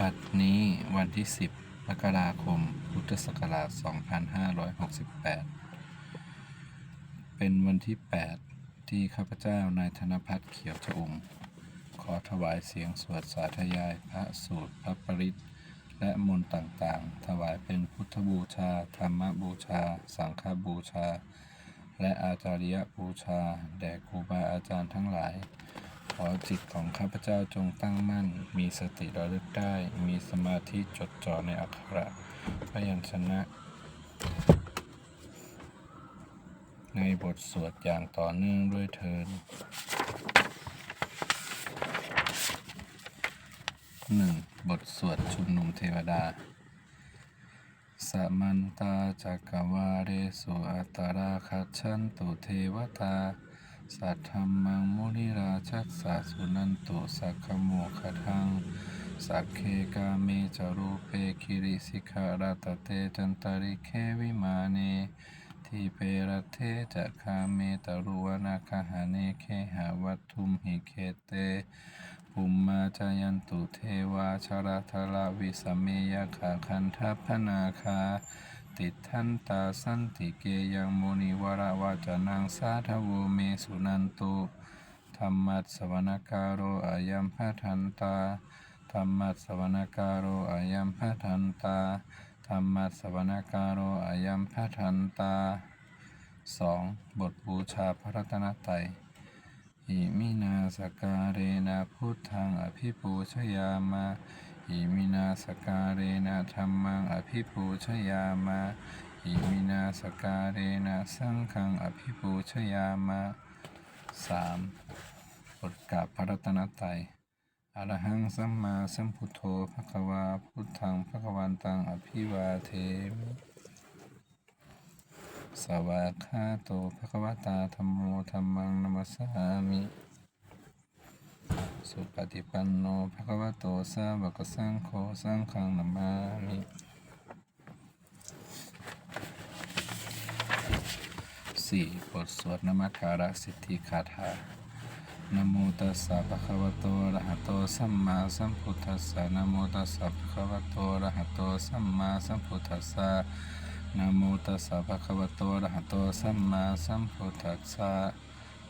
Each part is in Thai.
บัดนี้วันที่ 10มกราคม พุทธศักราช 2568 เป็นวันที่ 8 ที่ข้าพเจ้านายธนพัฒน์เขียวชอุ่มขอถวายเสียงสวดสาธยายพระสูตรพระปริตและมนต์ต่างๆ ถวายเป็นพุทธบูชา ธรรมบูชา สังฆบูชา และอาจาริยบูชา แด่ครูบาอาจารย์ทั้งหลาย อจิตของข้าพเจ้าจงตั้งมั่น มีสติระลึกได้ มีสมาธิจดจ่อในอักขระพยัญชนะ ในบทสวดอย่างต่อเนื่องด้วยเทินหนึ่งบทสวดชุมนุมเทวดาสมันตาจักรวาเรสุอัตตราคัจฉันตุเทวตา สัทธรรมังมุนิราชัสสะสุนันตุสักขโมขทังสักเคกาเมจารูเปคิริสิขาราตเตจันตริเควิมาเนทีเปรเทจะคาเมตรุวนาคหาเนเคหาวัตถุมหิเคเตปุมมาจายันตุเทวาชราธลาวิสเมยขาคันทัพนาคา ติทันตาสันติเกยังมุนิวราวาจนังสาทโวเมสุนันตุธรรมัสวนการโรอายัมพะทันตาธรรมัสวนการโรอายัมพะทันตาธรรมัสวนการโรอายัมพะทันตาสองบทบูชาพระรัตนตรัยอิมินาสการเรนะพุทธังอภิปูชยามา อิมินาสการเรนะธรรมังอภิปูชยามาอิมินาสการเรนะสังฆังอภิปูชยามาสามบทกาบพระรัตนตรัยอรหังสัมมาสัมพุทโธภควาพุทธังภควันตังอภิวาเทมสวากขาโตภควตาธรรมโมธรรมังนัมสสามิ สุปฏิปันโนภะคะวะโตสาวกสังโฆสังฆังนามามิสี่บทสวดนมัสการสิทธิคาถานโมตัสสะภะคะวะโตอะระหะโตสัมมาสัมพุทธัสสะนโมตัสสะภะคะวะโตอะระหะโตสัมมาสัมพุทธัสสะนโมตัสสะภะคะวะโตอะระหะโตสัมมาสัมพุทธัสสะ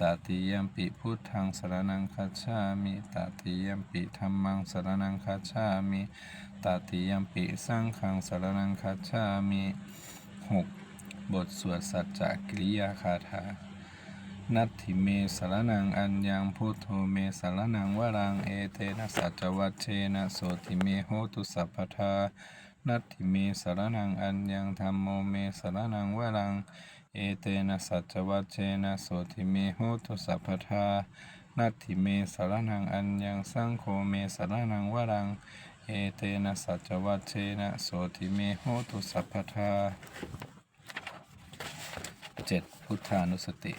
ตติยมปิพุทธังสรนังคัจฉามิตติยมปิธัมมังสรนังคัจฉามิตติยมปิสังฆังสรนังคัจฉามิหกบทสวดสัจจกิริยาคาถานัตถิเมสารนังอัญญังพุทโธเมสารนังวรังเอเตนะสัจจวัชเชนะโสติเมโหตุสัพพทานัตถิเมสารนังอัญญังธรรมโมเมสารนังวรัง เอเตนะสัจจวัตเชนะโสติเมโหตุสัพพทานัตถิเมสารนังอัญญังสังโฆเมสารนังวรัง เอเตนะสัจจวัตเชนะโสติเมโหตุสัพพทาเจ็ดพุทธานุสติ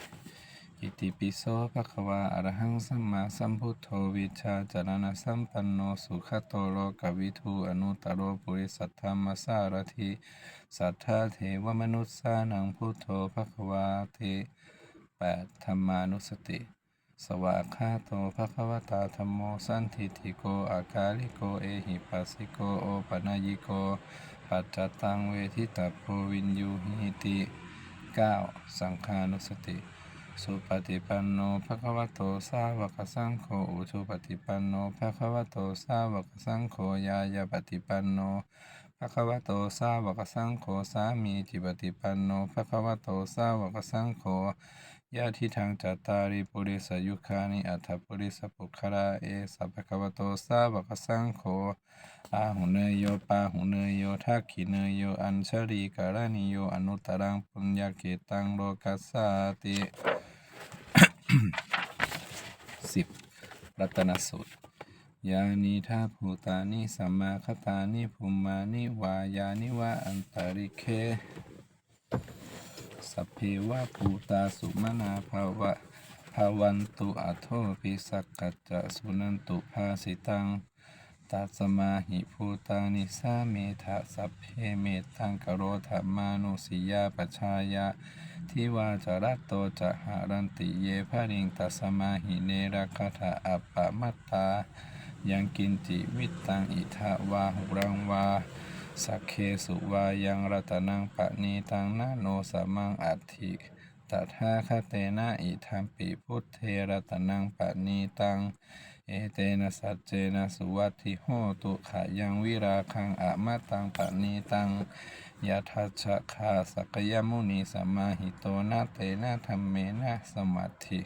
อิติปิโสภะคะวาอะระหังสัมมาสัมพุทโธวิชาจารณสัมปันโนสุขโตโลกวิทูอนุตตโรปุริสัทธรรมสารถิสัทธาเทวมนุษสานังพุทโธภะคะวาเทแปดธรรมานุสติ สวากขาโตภะคะวตาธรรมโมสันทิติโกอากาลิโกเอหิปัสสิโกโอปนญิโก ปัจจตังเวทิตาโพวินยูหิติ 9. สังฆานุสติ สุปฏิปันโนภะคะวะโตสาวกสังโฆอุปฏิปันโนภะคะวะโตสาวกสังโฆยายาปฏิปันโนภะคะวะโตสาวกสังโฆสามีจิปฏิปันโนภะคะวะโตสาวกสังโฆยะทิทางจัตตาริปุริสยุคานิอัฏฐปุริสปุคราเอสัพพะคะวะโตสาวกสังโฆอาหุเนยโยปาหุเนยโยทักขิเนยโยอัญชลีการณิโยอนุตตรังปุญญาเกตังโลกัสสาติ สิบรัตนสูตร ยานิทาภูตานิสัมมาคตานิภูมานิวายานิวะอันตริเคสัพเพวะภูตาสุมานาภาวะภาวันตุอัโทปิสักกัจจสุนันตุภาสิตัง ตัสมาหิภูตานิสาเมธะสัพเพเมตังกโรธรรมานุสิยาปชายะทิวาจรัตโตจะหารันติเยภริงตัสมาหิเนรคาถาอัปปะมัตตา ยังกินจิวิตังอิทาวาหุรังวา สักเคสุวายังรัตนังปะนีตังนาโนสมังอัตถิตถาคเตนะอิทัมปิพุทเทรัตนังปะนีตัง เอเตนะสัจเจนะสุวัตถิโหตุขะยังวิราคังอะมะตังปะนีตังยะทัชชะคาสักยมุนีสมมาหิโตนะเตนะธรรมเมนะสมัติ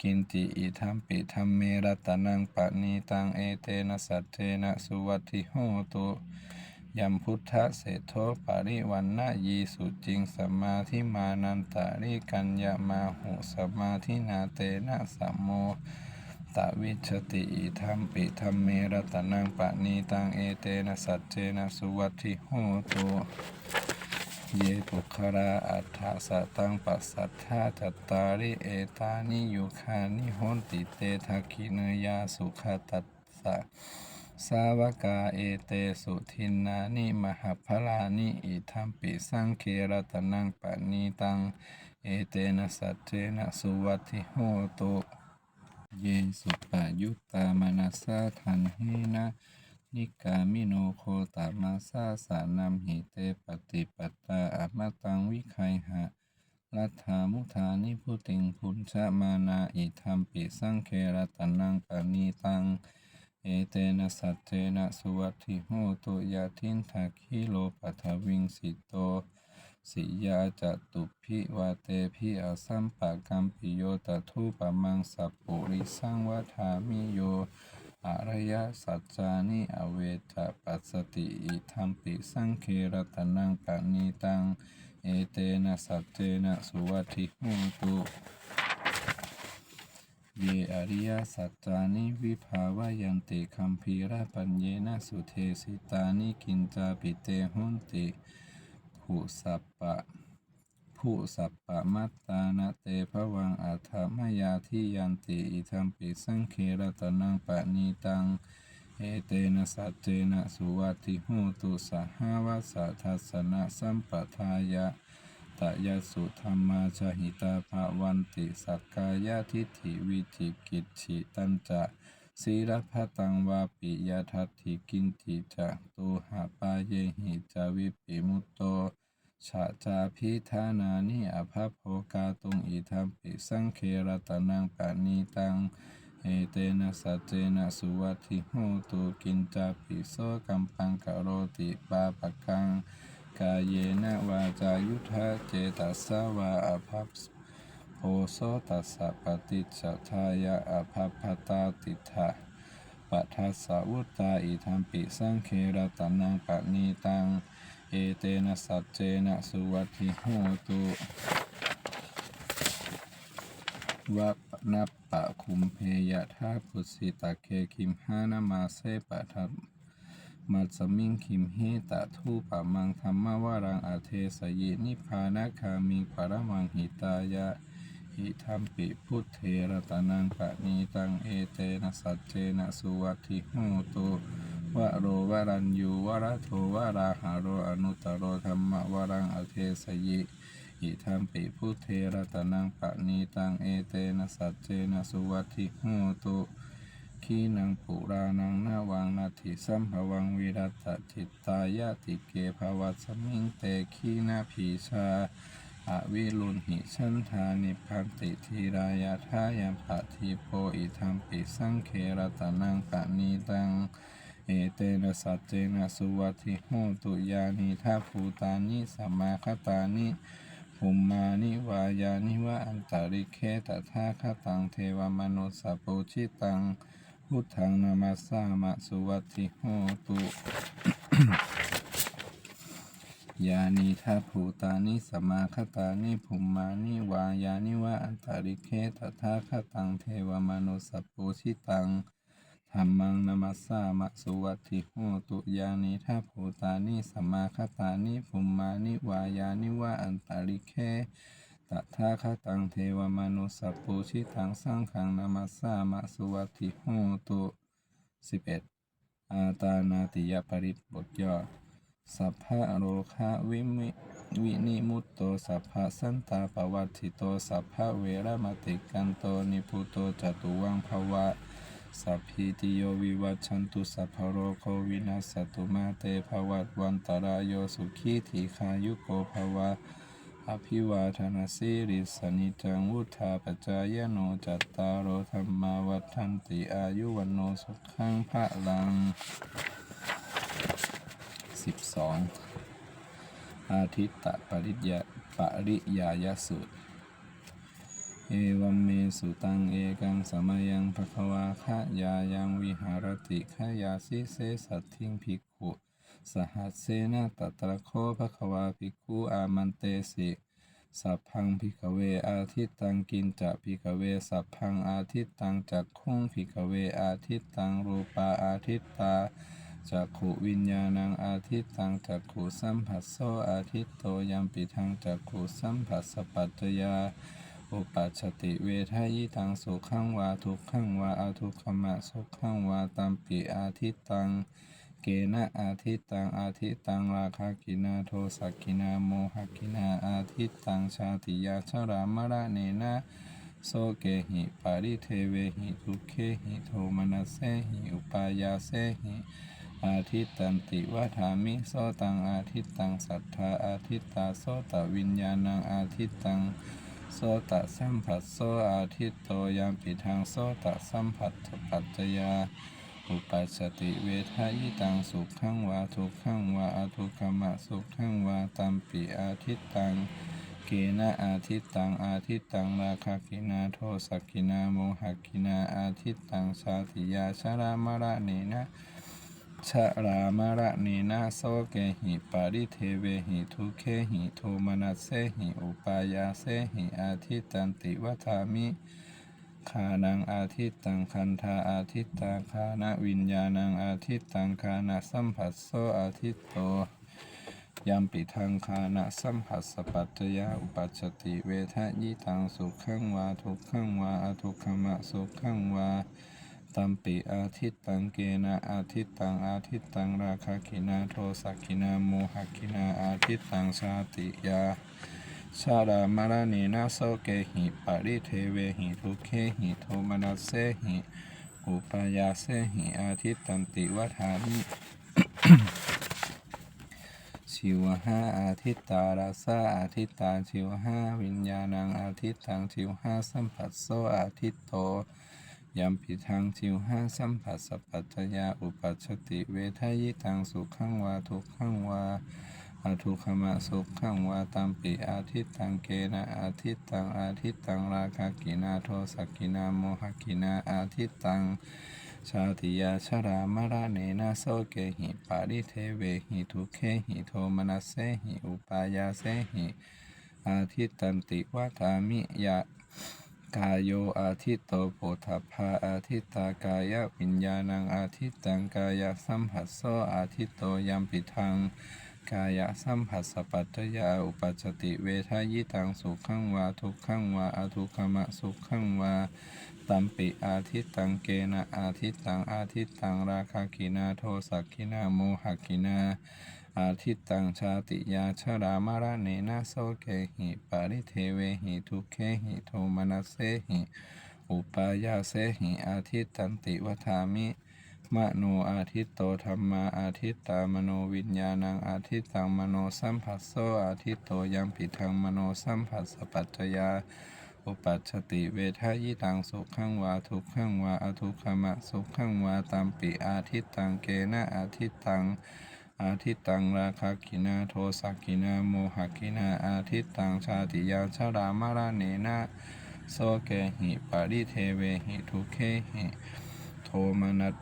กินติอิทัมปิธัมเมรัตนังปะนีตังเอเตนะสัจเจนะสุวัตถิโหตุยัมพุทธะเศรษโทปาริวันนะยีสุจิงสมมาธิมานันตาริกัญญามาหุสมมาธินาเตนะสัมโม ตวิชติอิทัมปิธัมเมรัตนังปะนีตังเอเตนะสัจเจนะสุวัติโหตุเยปุคราอัฏฐสตังปัสสัทธาจัตตาริเอตานิยุคานิโหนติเตทักขิเนยาสุขตัสสะสาวกาเอเตสุทินนานิมหพลานิอิทัมปิสังเครัตนังปะนีตัง เอเตนะสัจเจนะสุวัติโหตุ เยสุปะยุตตามานัสสะทันเฮนะ นิกามิโนโคตามาสาสานัมหิเตปฏิปตาอมตังวิไคหะลัทธามุธานิพุติงพุนชะมานาอิทัมปิสังเครตนังปานีตัง เอเตนะสัจเจนะสุวัตถิโหตุยาทินทักขิโลปัทวิงสิโต สิยาจตุพิวาเตพิอสัมปะกัมปิโยตทุปะมังสัพปุริสังวัฏามิโยอารยสัจจานิอเวทปัสสติอิทัมปิสังเครตนังปะนีตัง เอเตนะสัจเจนะสุวัติโหตุเยอริยสัจจานิวิภาวายันติคัมภีระปัญเยนะสุเทสิตานิกินจาปิเตหุนติ ผู้สัปปะ ผู้สัปปะมัตตานะเตภวังอัฏฐมยาทิยันติอิทัมปิสังเครตนังปะนีตังเอเตนะสัจเจนะสุวัตถิโหตุสหาวาสัทัสนะสัมปทายะตยสุธรรมาชหิตาภาวันติสักกายทิฏฐิวิจิกิจฉิตันจะ ศีรพัตังวาปิยทัตถิกินติจะตุหาปาเยหิจาวิปิมุตโตชาจาพิธานานิอภพโภกาตุงอิทัมปิสังเครตนังปานีตังเอเตนะสัจเจนะสุวัติโหตุกินจาปิโสกัมปังกะโรติปาปะกังกายเยนะวาจายุทธะเจตัสสาวาอภัพ โพโสตัสสะปฏิจจทายะอภัพพตาติถะปัทัสสะวุตตาอิทัมปิสังเคระตนังปะนีตัง เอเตนะสัจเจนะสุวัติโหตุวะนัปปะคุมเพยะทาพุสิตะเคคิมหานามาเซปะทัมมัสมิงคิมเฮตะทูปะมังธรรมวารังอาเทสยินิพานาคามิปรมังหิตายะ อิทัมปิพุทเทระตะนังปะนีตังเอเตนะสัจเจนะสุวัตถิโหตุวะโรวรัญยูวระโทวราหาโรอนุตตโรธรรมวรังอเทสยิอิทัมปิพุทเทระตะนังปะนีตังเอเตนะสัจเจนะสุวัตถิโหตุขีนังปุรานังนาวังนาทิสัมภวังวิรัตจิตตายะติเกภวัสมิงเตขีนาพีชา อวิรุณหิชันธานิพันติทีรายาทายัมปะทีโพอิทัมปิสังเครตะนังปะนีตัง เอเตนะสัจเจนะสุวัติโหตุยานิทัพภูตานิสัมมาคตานิภุมมานิวายานิวะอันตริเคตถาคตังเทวมนุสสปุชิตังพุทธังนามาสามะสุวัติโหตุ ยานิทัพภูตานิสมมาคตานิภุมานิวายานิวะอันตาริเคตถาคตังเทวมนุสปุชิตังธธัมมังนามัสสามะสุวัตถิโหตุยานิทัพภูตานิสมมาคตานิภุมานิวายานิวะอันตาริเคตถาคตังเทวมนุสปูชิตังสังขังนามัสสามะสุวัตถิโหตุสิบเอ็ดอาตานาติยปริบทย่อ สัพพะโรคะวิมิวินิมุตโตสัพพะสันตาปวัตถิโตสัพพะเวรมติกันโตนิพุโตจตุวังภวะสัพพิติโยวิวัชชันตุสัพพะโรโควินัสตุมาเตภวัตวันตรายโยสุขีทีขายุโกภวะอภิวาทนาสิริสนิจังวุธาปจายโนจัตตารโธรรมาวัฏันติอายุวันโนสุขังพระลัง สิบสองอาทิตตปริยาปริยายสูตร เอวัมเมสุตังเอกังสมยังภควาคะยายังวิหารติขยาสิเสสัตถิงภิกขุ สหัสเสนาตตระโคภควาภิกขุอามันเตสิสัพพังภิกขเวอาทิตตังกินจะภิกขเวสัพพังอาทิตตังจักขุงภิกขเวอาทิตตังรูปาอาทิตตา จักขุวิญญาณังอาทิตตังจักขุสัมผัสโสอาทิตโตยัมปิทังจักขุสัมผัสสปัจจยา อุปัชติเวทายตังสุขังวาทุกขังวาอาทุกขมะสุขังวาตัมปิอาทิตตังเกณะอาทิตตังอาทิตตังราคากินาโทสักกินาโมหกินาอาทิตตังชาติยาชรามระเนนะโสเกหิปาริเทเวหิทุเคหิโทมนัสเสหิอุปายาเสหิ อาทิตตันติวัฏามิโสตังอาทิตตังสัทธาอาทิตตาโสตวิญญาณังอาทิตตังโสตสัมผัสโสอาทิตโตยามปิทางโสตสัมผัสปัจจยาอุปัชชติเวทายตังสุขขังวาทุกขังวาอาทุกขมะสุขขังวาตัมปิอาทิตตังเกณะอาทิตตังอาทิตตังราคากินาโทสกินาโมหกินาอาทิตตังชาติยาชรามระเนนะ ชะรามระเนนะโสเกหิปาริเทเวหิทุเคหิโทมนัสเสหิอุปายาเสหิอาทิตตันติวัฏามิคานังอาทิตตังคันธาอาทิตตาคานะวิญญาณังอาทิตตังคานะสัมผัสโสอาทิตโตยัมปิทังคานะสัมผัสสปัจจยาอุปัชชติเวทะยิตังสุขังวาทุกขังวาอทุกขมะสุขังวา ตัมปิอาทิตตังเกนะอาทิตตังอาทิตตังราคากินาโทสักกินาโมหกินาอาทิตตังชาติยาชาดามารณีนาโสเกหิปาริเทเวหิทุเคหิโทมนัสเสหิอุปยาเสหิอาทิตตันติวัฏามิชิวหาอาทิตตาราสาอาทิตตาชิวหาวิญญาณังอาทิตตังชิวหาสัมผัสโสอาทิตโต ยัมปิทังชิวหาสัมผัสสะปัจจยาอุปัชติเวทายิตังสุขังวาทุกขังวาอาทุขมะสุขขังวาตัมปิอาทิตตังเกนะอาทิตตังอาทิตตังราคากินาโทสักกินาโมหกินาอาทิตตังชาติยาชรามระเนนะโสเกหิปาริเทเวหิทุเคหิโทมนัสเสหิอุปายาเสหิอาทิตตันติวัฏามิยะ กายโยอาทิตโตโพธพาอาทิตตากายวิญญาณังอาทิตตังกายสัมผัสโสอาทิตโตยัมปิทังกายสัมผัสสะปัจจยาอุปัชชติเวทายิตังสุขังวาทุกขังวาอทุกขมะสุขังวาตัมปิอาทิตตังเกนะอาทิตตังอาทิตตังราคากินาโทสักกินาโมหกินา อาทิตตังชาติยาชรามาระเนนะโสเกหิปาริเทเวหิทุเคหิโทมนัสเสหิอุปายาเสหิอาทิตตันติวัฏามิมโนอาทิตโตธรรมาอาทิตตามโนวิญญาณังอาทิตตังมโนสัมผัสโสอาทิตโตยัมปิทังมโนสัมผัสสปัจจยาอุปัชติเวทายิตังสุขังวาทุกขังวาอทุกขมะสุขังวาตัมปิอาทิตตังเกนะอาทิตตัง อาทิตตังราคากินาโทสักกินาโมหกินาอาทิตตังชาติยาชรามาระเนนะโสเกหิปาริเทเวหิทุเคหิโทมนัส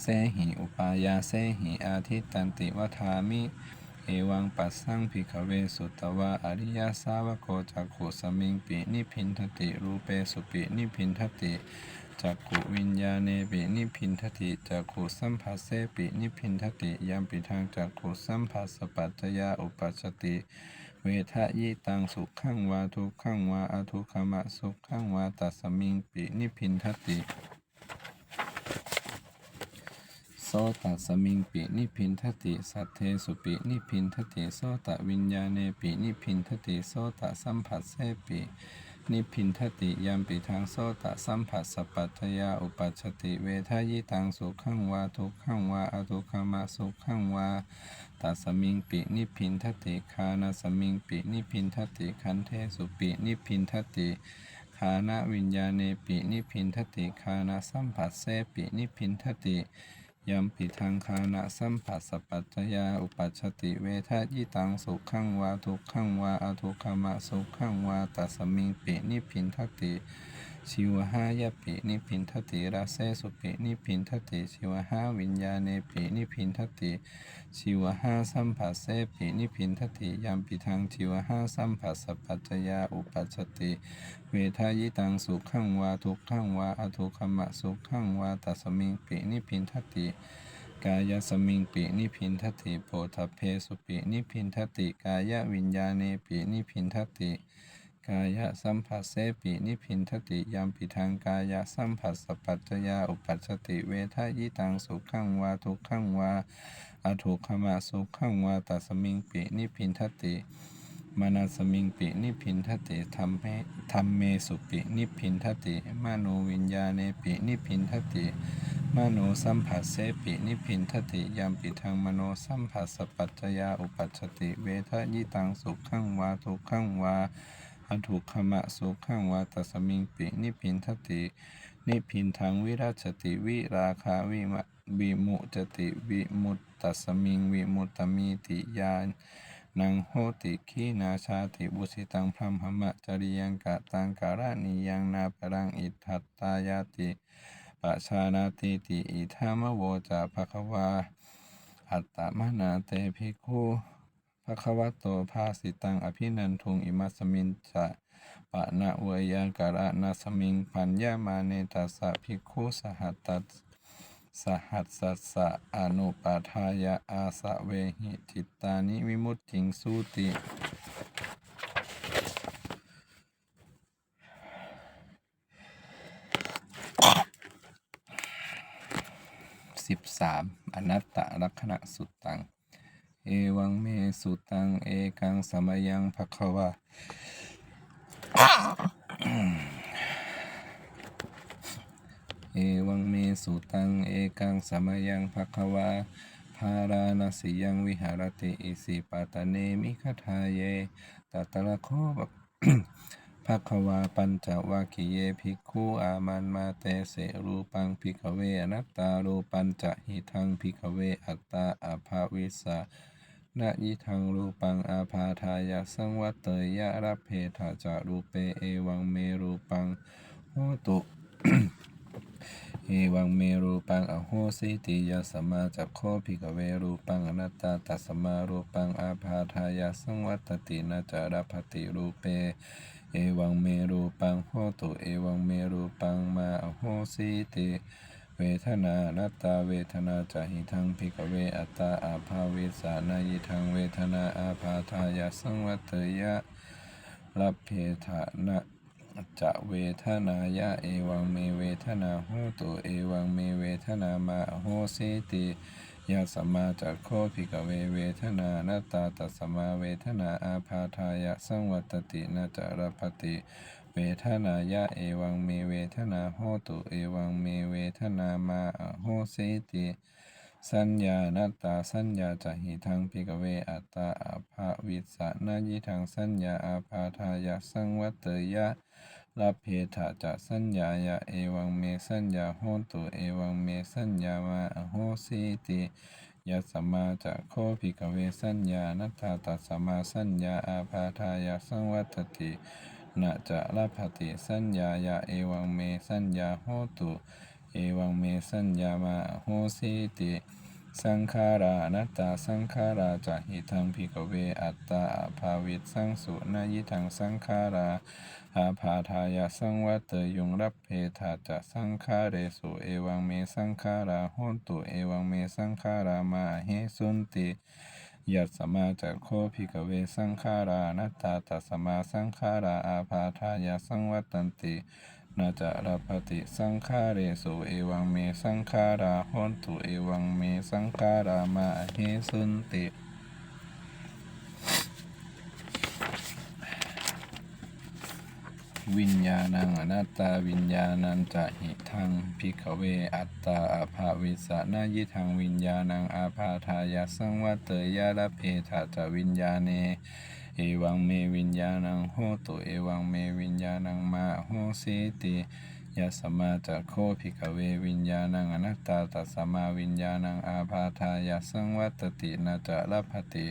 เสหิอุปายาเสหิอาทิตตันติวัฏามิ เอวังปัสสังภิกขเวสุตวะอริยสาวโกจักขุสมิงปินิพินทติรูเปสุปินิพินทติ จักขุวิญญาเนปินิพินทติจักขุสัมผัสเสปินิพินทติยามปิทางจักขุสัมผัสสปัจจยาอุปัชติ เวทะยิตังสุขขังวาทุกขังวาอทุขมะสุขขังวาตัสมิงปินิพินทติโสตัสมิงปินิพินทติสัทเทสุปินิพินทติโสตวิญญาเนปินิพพินทติโสตสัมผัสเสปิ นิพินทติยามปิทางโสตสัมผัสสปัจจยาอุปัชติเวทายิตังสุขังวาทุกขังวาอทุขมะสุขังวาตัสมิงปินิพินทติคานาสมิงปินิพินทติคันเทสุปินิพินทติคานาวิญญาเนปินิพินทติคานาสัมผัสเสปินิพพินทติ ยัมปิทางคานะสัมผัสสปัจจยาอุปัชติเวทายิตังสุขังวาทุกขังวาอทุกขมะสุขังวาตัสมิงปินิพพินทติ ชิวหายะปินิพินทติราเซสุปินิพินทติชิวหาวิญญาเนปินิพินทติชิวหาสัมผัสเสปินิพินทติยัมปิทางชิวหาสัมผัสสปัจจยาอุปัชติ เวทายิตังสุขังวาทุกขังวาอทุกขมะสุขังวาตัสมิงปินิพินทติกายสมิงปินิพินทติโพธเพสุปินิพินทติกายวิญญาเนปินิพพินทติ กายสัมผัสเสปินิพินทติยามปิทางกายสัมผัสสะปัจจยาอุปัชติเวทยิตังสุขังวาทุกขังวาอทุกขมะสุขังวาตัสมิงปินิพินทติมานาสมิงปินิพินทติธรรมเมธรรมเมสุปินิพินทติมโนวิญญาเนปินิพินทติมโนสัมผัสเสปินิพินทติยามปิทางมโนสัมผัสสะปัจจยาอุปัชติเวทยิตังสุขังวาทุกขังวา อทุกขมะสุขังวาตสมิงปินิพินทติ นิพินทางวิราชติวิราคาวิมะวิมุจติวิมุตตสมิงวิมุตตมิติยานนังโหติขีนาชาติบุสิตังพรมหมะจริยังกะตังการานิยังนาปรังอิทัตตายาติปะชานาติติอิธามโวจะภควาอัตตมนาเตภิกขุ ภควโตภาสิตังอภินันทุงอิมัสมินจะปะนะเวยาการะนาสมิงปัญญามาเนตัสสะภิกขุสหัตตสหัสสะสะอนุปาทายะอาสะเวหิจิตตานิวิมุตติงสูติสิบสามอนัตตลักษณะสุตตัง เอวังเมสุตัง เอกังสมยังภควาเอวังเมสุตัง เอกังสมยังภควาภาราณสิยังวิหารติอิสิปาตเนมิคทาเยตัตระโคบภควาปัญจวัคคีเยภิกขุอามันมาเตเสรูปังภิกขเวอนัตตารูปัญจหิทังภิกขเวอัตตาอภาวิสา นะยิทังรูปังอาภาทายะสังวัตเตยะระเพทาจารูเปเอวังเมรูปังโหตุเอวังเมรูปังอโหสิติยสมาจักโคภิกเวรูปังอนัตตาตัสมารูปังอาภาทายะสังวัตตินาจารพติรูเป เอวังเมรูปังโหตุเอวังเมรูปังมาอโหสิติ เวทนานัตตาเวทนาจหิทังภิกขเวอัตตาอาภาเวสานายิทังเวทนาอาภาทายะสังวัตยะรับเพทานะจะเวทนายะเอวังเมเวทนาโหตุเอวังเมเวทนามาอโหสิติยะสมมาจักโคภิกขเวเวทนานัตตาตัสมาเวทนาอาภาทายะสังวัตตินาจารพติ เวทนายะเอวังเมเวทนาโหตุเอวังเมเวทนามาอโหสิติสัญญานัตตาสัญญาจะหิทังพิกเวอัตตาอาภาวิสานายิทังสัญญาอาภาทายะสังวัตเตยะรับเพทาจะสัญญายะเอวังเมสัญญาโหตุเอวังเมสัญญามาอโหสิติยัสมมาจะโคภิกเวสัญญานัตตาตัสมาสัญญาอาภาทายะสังวัตติ นะจะลภติสัญญายะเอวังเมสัญญาโหตุเอวังเมสัญญามาโหสิติสังขารานัตตาสังขาราจะหิทังพิกเวอัตตาอภาวิตสังสุนายิทังสังขาราอาภาทายาสังวัตเตยุงรับเพทาจะสังขาเรสุเอวังเมสังขาราโหตุเอวังเมสังขารามาเหสุนติ ยัสสมาจักโคภิกเวสังขารานัตตาตัสมาสังขาราอาภาทายาสังวัตตันตินาจารปฏิสังขาเรสุเอวังเมสังขาราหนตุเอวังเมสังขารามาเฮสุนติ วิญญาณังอนัตตาวิญญาณังจะหิทังพิกเวอัตตาอาภาวิสนายิทังวิญญาณังอาภาทายาสังวัตเตยาลเพทาจะวิญญาเนเอวังเมวิญญาณังโหตุเอวังเมวิญญาณังมาโหสิติยาสมาจักโคภิกเววิญญาณังอนัตตาตัสสมาวิญญาณังอาภาทายาสังวัตตินาจะรพติ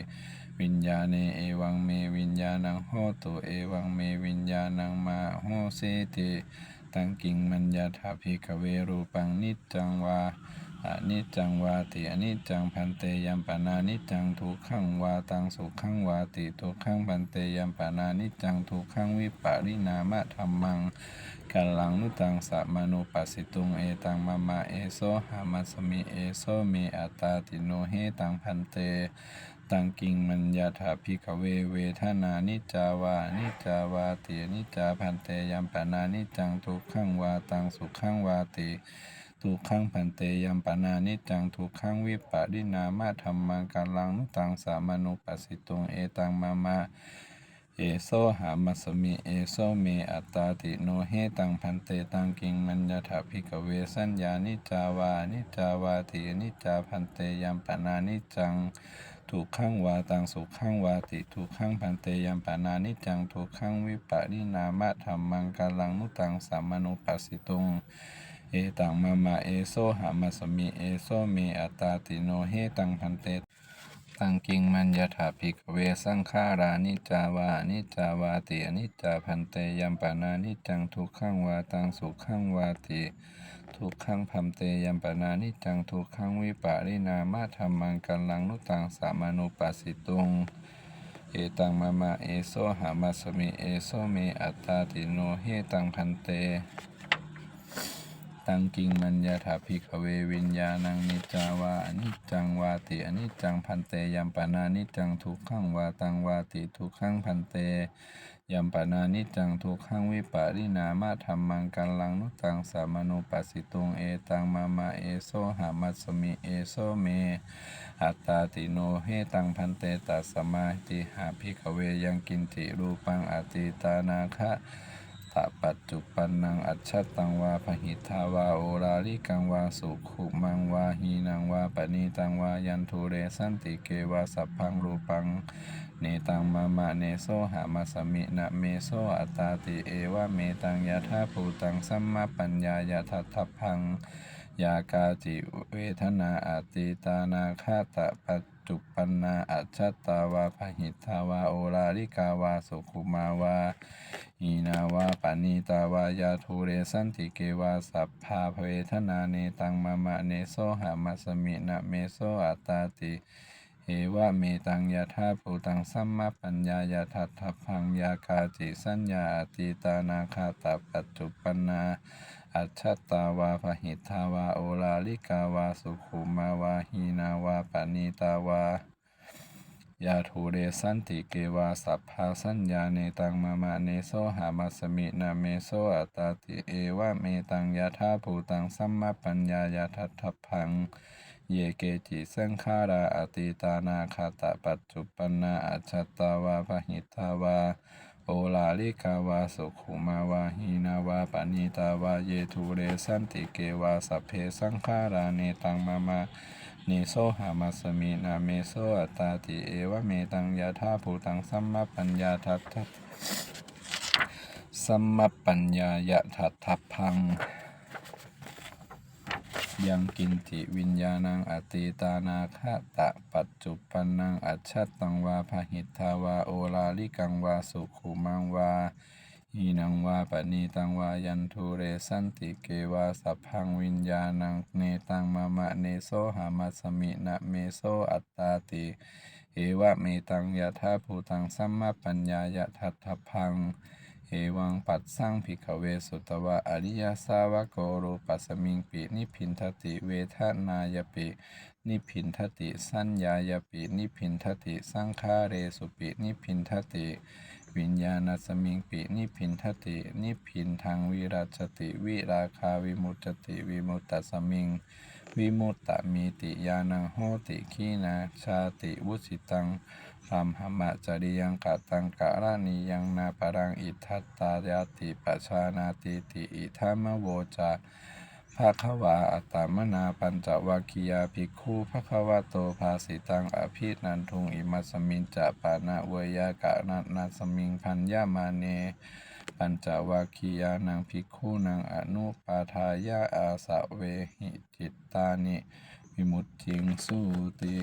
วิญญาเนเอวังเมวิญญาณังโหตุเอวังเมวิญญาณังมาโหสิติตังกิงมัญญาถาภิกเวรูปังนิจังวาอนิจังวาติอนิจังพันเตยัมปนานิจังทุกขังวาตังสุขังวาติทุกขังพันเตยัมปนานิจังทุกขังวิปาริณามะธรรมังกัลลังนุตังสัมมนุปัสสิตุงเอตังมะมะเอโซหามัสมิเอโซเมอัตตาติโนเฮตังพันเต ตังกิงมัญญาถาภิกเวเวทนานิจาวานิจาวาตินิจาพันเตยัมปนานิจังทุกขังวาตังสุขังวาติทุกขังพันเตยัมปนานิจังทุกขังวิปะดินามาธรรมังกาลลังนุตังสามานุปัสสิตุงเอตังมามา เอโซหามัสมิเอโซเมอัตตาติโนเฮตังพันเตตังกิงมัญญถาภิกเวสัญญานิจาวานิจาวาตินิจาพันเตยัมปนานิจังทุกขังวาตังสุขขังวาติทุกขังพันเตยัมปนานิจังทุกขังวิปะริณามะธรรมังกาลังนุตังสัมมนุปัสสิตุงเอตังมะมะเอโซหามัสมิเอโซเมอัตตาติโนเฮตังพันเต ตังกิงมัญญาถาภิกเวสังขารานิจาวานิจาวาติอนิจจาพันเตยัมปานานิจังทุกขังวาตังสุขังวาติทุกขังพัมเตยัมปนานิจังทุกขังวิปาริณามะธรรมังกัลลังนุตังสามานุปัสสิตุงเอตังมะมะเอโซหามัสมิเอโซเมอัตตาติโนเฮตังพันเต ตังกิงมัญญาถาภิกเววิญญาณังนิจาวาอนิจจังวาติอนิจจังพันเตยัมปนานิจังทุกขังวาตังวาติทุกขังพันเตยัมปนานิจังทุกขังวิปาริณามะธรรมังกัลลังนุตังสามานุปัสสิตุงเอตังมะมะเอโซหามัสมิเอโซเมอัตตาติโนเฮตังพันเตตัสสมาติหาภิกเวยังกินติรูปังอติตานาคะะปัจจุปันนังอัจฉตังวาพหิทาวาโอราลิกังวาสุขุมังวาหีนังวาปณีตังวายันทุเรสันติเกวาสัพพังรูปังเนตังมะมะเนโซหามาสมินะเมโซอัตตาติเอวะเมตังยะธาภูตังสัมมาปัญญายะทัตถพังยากาจิเวทนาอาติตานาคาตะปัจ จุปันนาอัจฉตาวาพหิทาวาโอราลิกาวาสุขุมาวาอีนาวาปานีตาวายาทูเรสันติเกวาสัพพาเวทนาเนตังมะมะเนโซหามาสมินะเมโซอัตตาติเอวะเมตังยะธาภูตังสัมมาปัญญายะทัตถพังยากาจิสัญญาติตานาคาตาปัจจุปันนา อัจฉตาวาพหิทาวาโอลาลิกาวาสุขุมาวาหีนาวาปณีตาวายาทูเรสันติเกวาสัพพาสัญญาเนตังมะมะเนโซหามัสมินาเมโซอัตตาติเอวะเมตังยะธาภูตังสัมมาปัญญายะทัตถพัง เยเกจิสังขาราอติตานาคาตะปัจจุปนาอัจตาวาพหิทาวา โอลาลิกาวาสุขุมาวาหีนาวาปณีตาวาเยทูเรสันติเกวาสัพเพสังขาราเนตังมามาเนโซหามัสมินาเมโซอัตตาติเอวะเมตังยาธาภูตังสัมมาปัญญาทัตถะสัมมาปัญญายะทัตถพัง ยังกินติวิญญาณังอติตานาคาตะปัจจุปันนังอัจฉตังวาพหิทาวาโอลาลิกังวาสุขุมังวาอีนังวาปณีตังวายันทุเรสันติเกวาสัพพังวิญญาณังเนตังมะมะเนโสหามัสมินะเมโสอัตตาติ เอวะเมตังยะธาภูตังสัมมาปัญญายะทัตถพัง เอวังปัสสังภิกขเวสุตวะอริยสาวกโกรูปัสมิงปินิพินทติเวทนายปินิพินทติสัญญายปินิพินทติสังขาเรสุปินิพินทติวิญญาณสมิงปินิพินทตินิพินทางวิราชติวิราคาวิมุตติวิมุตตสมิง วิมุตตมีติยานังโหติขีนาชาติวุสิตัง รัมหมะจริยังกะตังกะรานิยังนาปรังอิทัตตายาติปชานาติติอิธามโวจาภาควาอัตตมนาปัญจวัคคียาภิกขุภควโตภาสิตังอภินันทุงอิมัสมิงจะปานะเวยากะนันาสมิงพันยามาเน ปัญจวัคคียานังภิกขุนังอนุปาทายาอาสะเวหิจิตตานิ วิมุตติงสุติ